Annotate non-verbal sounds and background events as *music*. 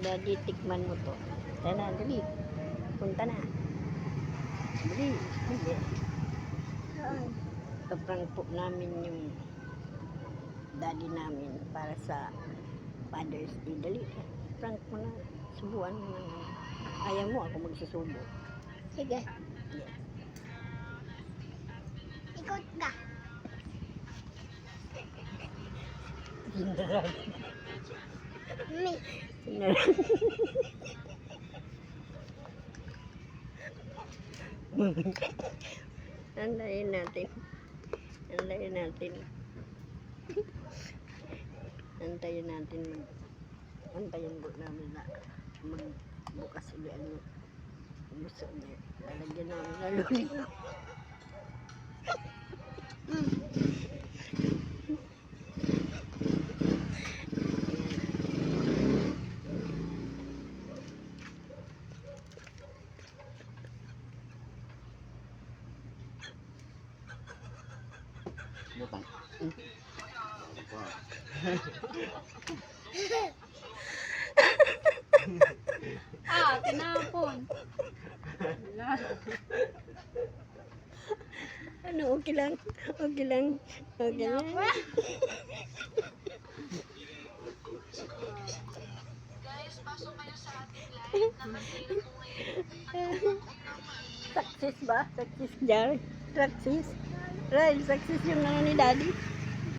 Daddy, tikman mo to. Tara na, dali. Punta na. Dali. Dali. Kaprank po namin yung daddy namin para sa Father's Day. Dali. Prank mo na. Subuan mo na. Ayaw mo ako magsusubo. Sige. Yeah. Ikot ka. *laughs* Sindaran. Mi. Sindaran. Andayin natin. Andayin natin. Antayin natin antayin po namin na magbukas ulit ano gusto niya. Lalagyan namin na luli. Butang. Ah, tinapon. Ano, okay lang. Okay lang. Okay lang. Success *laughs* ba? Success jar? Success? Right, success yung ano ni daddy.